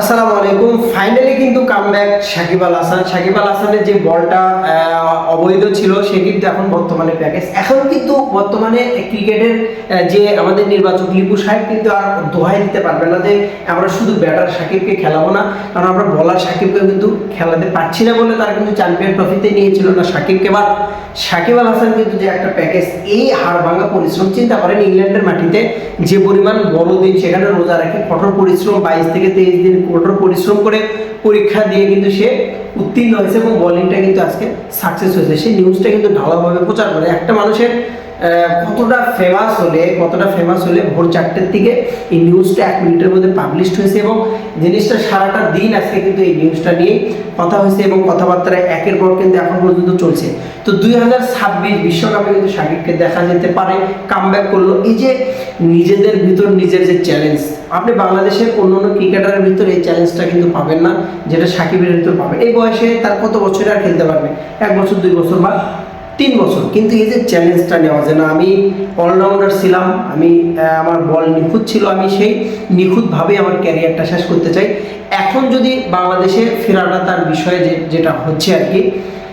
আসসালামু আলাইকুম। ফাইনালি কিন্তু কামব্যাক সাকিব আল হাসান। সাকিব আল হাসানের যে বলটা অবৈধ ছিল সে কিন্তু এখন বর্তমানে প্যাকেজ এখন কিন্তু বর্তমানে ক্রিকেটের যে আমাদের নির্বাচক লিপু সাহেব কিন্তু আর দোহাই দিতে পারবে না যে আমরা শুধু ব্যাটার সাকিবকে খেলাবো না, কারণ আমরা বলার সাকিবকে কিন্তু খেলাতে পারছি না বলে তারা কিন্তু চ্যাম্পিয়ন ট্রফিতে নিয়েছিল না সাকিবকে। বা সাকিব আল হাসান কিন্তু যে একটা প্যাকেজ এই হাড় ভাঙা পরিশ্রম চিন্তা করেন ইংল্যান্ডের মাটিতে, যে পরিমাণ বড় দিন সেখানে রোজা রাখে কঠোর পরিশ্রম বাইশ থেকে তেইশ দিন কঠোর পরিশ্রম করে পরীক্ষা দিয়ে কিন্তু সে উত্তীর্ণ হয়েছে এবং বলিংটা কিন্তু আজকে সাকসেস হয়েছে। সেই নিউজটা কিন্তু ভালোভাবে প্রচার করে। একটা মানুষের কতটা ফেমাস হলে, কতটা ফেমাস হলে ভোর চারটের দিকে এই নিউজটা এক মিনিটের মধ্যে পাবলিশড হয়েছে এবং জিনিসটা সারাটা দিন আজকে কিন্তু এই নিউজটা নিয়ে কথা হয়েছে এবং কথাবার্তা একের পর কিন্তু এখন পর্যন্ত চলছে। তো দুই হাজার ছাব্বিশ বিশ্বকাপে কিন্তু সাকিবকে দেখা যেতে পারে কামব্যাক করল। এই যে নিজেদের ভিতর নিজের যে চ্যালেঞ্জ আপনি বাংলাদেশের অন্য অন্য ক্রিকেটারের ভিতর এই চ্যালেঞ্জটা কিন্তু পাবেন না, যেটা সাকিবের ভিতর পাবেন। এই বয়সে তার কত বছরে আর খেলতে পারবে? এক বছর, দুই বছর বা তিন বছর। কিন্তু এই যে চ্যালেঞ্জটা নেওয়া যে না, আমি অলরাউন্ডার ছিলাম, আমি আমার বল নিখুঁত ছিল, আমি সেই নিখুঁতভাবে আমার ক্যারিয়ারটা শেষ করতে চাই। এখন যদি বাংলাদেশে ফেরাটা তার বিষয়ে যেটা হচ্ছে আর কি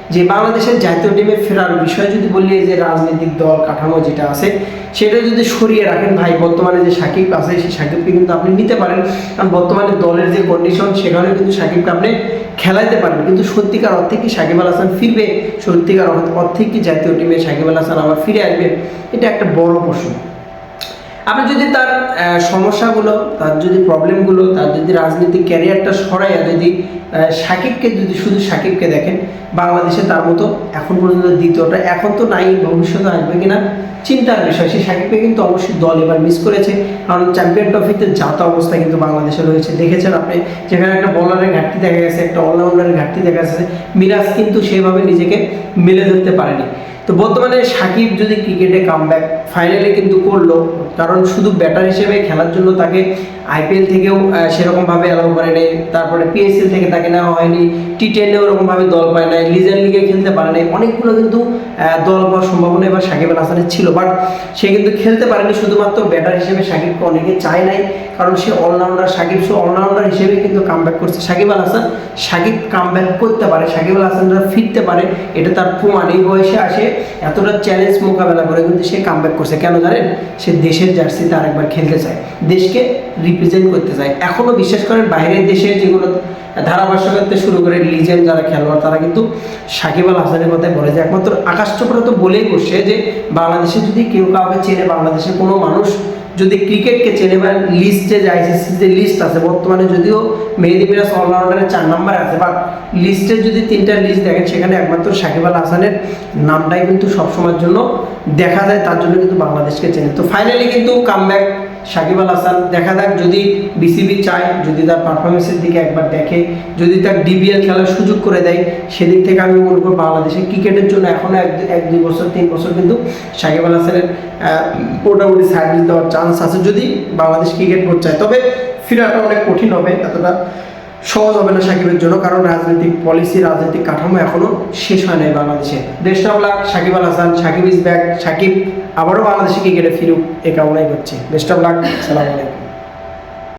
যে বাংলাদেশের জাতীয় টিমে ফেরার বিষয়ে যদি বলি যে রাজনৈতিক দল কাঠামো যেটা আছে, সেটা যদি সরিয়ে রাখেন, ভাই, বর্তমানে যে সাকিব আছে, সেই সাকিবকে কিন্তু আপনি নিতে পারেন। কারণ বর্তমানে দলের যে কন্ডিশন সেখানে কিন্তু সাকিবকে আপনি খেলাইতে পারবেন। কিন্তু সত্যিকার অর্থে কি সাকিব আল হাসান ফিরবে? সত্যিকার অর্থে কি জাতীয় টিমে সাকিব আল হাসান আবার ফিরে আসবে? এটা একটা বড় প্রশ্ন। আপনি যদি তার সমস্যাগুলো, তার যদি প্রবলেমগুলো তার যদি রাজনৈতিক ক্যারিয়ারটা সরাইয়া যদি সাকিবকে যদি, শুধু সাকিবকে দেখেন, বাংলাদেশে তার মতো এখন পর্যন্ত দ্বিতীয়টা, এখন তো নাই, ভবিষ্যতে আসবে কিনা, চিন্তার বিষয়। সেই সাকিবকে কিন্তু অবশ্যই দল এবার মিস করেছে। কারণ চ্যাম্পিয়ন ট্রফিতে যাত অবস্থা কিন্তু বাংলাদেশে রয়েছে। দেখেছেন আপনি, যেখানে একটা বলারের ঘাটতি দেখা গেছে, একটা অলরাউন্ডারের ঘাটতি দেখা গেছে। মিরাজ কিন্তু সেভাবে নিজেকে মেলে ধরতে পারেনি। তো বর্তমানে সাকিব যদি ক্রিকেটে কামব্যাক ফাইনালি কিন্তু করল, কারণ শুধু ব্যাটার হিসেবে খেলার জন্য তাকে আইপিএল থেকেও সেরকমভাবে অ্যালাউ করে নেই। তারপরে পিএসএল থেকে তাকে নেওয়া হয়নি। টি টেনে ওরকমভাবে দল পায় নাই। লিজেন্ড লিগে খেলতে পারে নাই। অনেকগুলো কিন্তু দল পাওয়ার সম্ভাবনা এবার সাকিব আল হাসানের ছিল। বাট সে কিন্তু খেলতে পারেনি। শুধুমাত্র ব্যাটার হিসেবে সাকিবকে অনেকে চায় নাই। কারণ সে অলরাউন্ডার সাকিব। সে অলরাউন্ডার হিসেবে কিন্তু কামব্যাক করছে। সাকিব আল হাসান, সাকিব কামব্যাক করতে পারে। সাকিব আল হাসানরা ফিরতে পারে। এটা তার প্রমাণ এই বয়সে আসে এতটা চ্যালেঞ্জ মোকাবেলা করে কিন্তু সে কাম করছে। কেন জানেন? সে দেশের জার্সি তার একবার খেলতে চায়। দেশকে রিপ্রেজেন্ট করতে চায়। এখনও বিশ্বাস করেন বাইরের দেশের যেগুলো ধারাভাষ্যকারতে শুরু করে লিজেন্ড যারা খেলোয়াড়, তারা কিন্তু সাকিব আল হাসানের কথাই বলে যে একমাত্র আকাশ চোপড়া তো বলেই বসছে যে বাংলাদেশে যদি কেউ কাউকে চেনে বাংলাদেশের কোনো মানুষ যদি ক্রিকেটকে চেনে বা লিস্টে যে আইসিসি যে লিস্ট আছে, বর্তমানে যদিও মেহেদি মিরাজ অলরাউন্ডারের চার নাম্বার আছে বা লিস্টের যদি তিনটা লিস্ট দেখেন, সেখানে একমাত্র সাকিব আল হাসানের নামটাই কিন্তু সবসময়ের জন্য দেখা যায়, তার জন্য কিন্তু বাংলাদেশকে চেনে। তো ফাইনালি কিন্তু কামব্যাক সাকিব আল হাসান, দেখা যাক যদি বিসিবি চায়, যদি তার পারফরমেন্সের দিকে একবার দেখে, যদি তার ডিবিএল খেলার সুযোগ করে দেয়, সেদিক থেকে আমি করব বাংলাদেশের ক্রিকেটের জন্য এখনও এক এক, দুই বছর, তিন বছর কিন্তু সাকিব আল হাসানের মোটামুটি সার্ভিস দেওয়ার চান্স আছে যদি বাংলাদেশ ক্রিকেট বোর্ড চায়। তবে ফিরাটা অনেক কঠিন হবে, এতটা সহজ হবে না সাকিবের জন্য, কারণ রাজনৈতিক পলিসি রাজনৈতিক কাঠামো এখনও শেষ হয় নাই বাংলাদেশে। দেশটা black Sakib Al Hasan, Sakib is back Sakib আবারও বাংলাদেশে ক্রিকেটে ফিরুক, এ কামনাই করছি। বেস্ট অফ সালাম আলাইকুম।